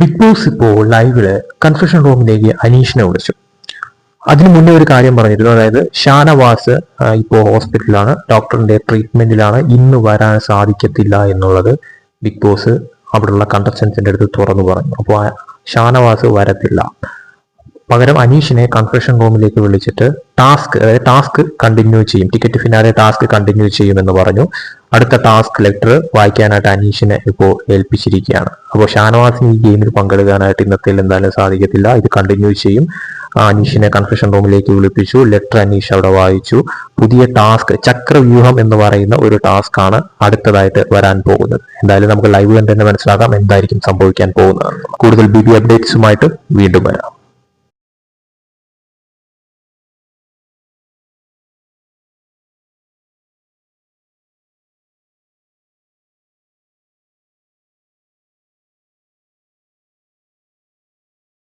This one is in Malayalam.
ബിഗ് ബോസ് ഇപ്പോൾ ലൈവിൽ കൺഫെഷൻ റൂമിലേക്ക് അനീഷിനെ വിളിച്ചു. അതിനു മുന്നേ ഒരു കാര്യം പറഞ്ഞിരുന്നു. അതായത് ഷാനവാസ് ഇപ്പോൾ ഹോസ്പിറ്റലിലാണ്. ഡോക്ടറിന്റെ ട്രീറ്റ്മെന്റിലാണ് ഇന്ന് വരാൻ സാധിക്കത്തില്ല എന്നുള്ളത് ബിഗ് ബോസ് അവിടെയുള്ള കണ്ടസ്റ്റൻസിന്റെ അടുത്ത് തുറന്നു പറഞ്ഞു. അപ്പോൾ ഷാനവാസ് വരത്തില്ല. പകരം അനീഷിനെ കൺഫ്രഷൻ റൂമിലേക്ക് വിളിച്ചിട്ട് ടാസ്ക് അതായത് ടാസ്ക് കണ്ടിന്യൂ ചെയ്യും. ടിക്കറ്റ് ഫിനാലെ ടാസ്ക് കണ്ടിന്യൂ ചെയ്യുമെന്ന് പറഞ്ഞു. അടുത്ത ടാസ്ക് ലെറ്റർ വായിക്കാനായിട്ട് അനീഷിനെ ഇപ്പോൾ ഏൽപ്പിച്ചിരിക്കുകയാണ്. അപ്പോൾ ഷാനവാസിന് ഈ ഗെയിമിൽ പങ്കെടുക്കാനായിട്ട് ഇന്നത്തെ എന്തായാലും സാധിക്കത്തില്ല. ഇത് കണ്ടിന്യൂ ചെയ്യും. അനീഷിനെ കൺഫ്യൂഷൻ റൂമിലേക്ക് വിളിപ്പിച്ചു. ലെറ്റർ അനീഷ് അവിടെ വായിച്ചു. പുതിയ ടാസ്ക് ചക്രവ്യൂഹം എന്ന് പറയുന്ന ഒരു ടാസ്ക് ആണ് അടുത്തതായിട്ട് വരാൻ പോകുന്നത്. എന്തായാലും നമുക്ക് ലൈവ് കണ്ട് മനസ്സിലാക്കാം എന്തായിരിക്കും സംഭവിക്കാൻ പോകുന്നത് കൂടുതൽ ബി ബി അപ്ഡേറ്റ്സുമായിട്ട് വീണ്ടും വരാം.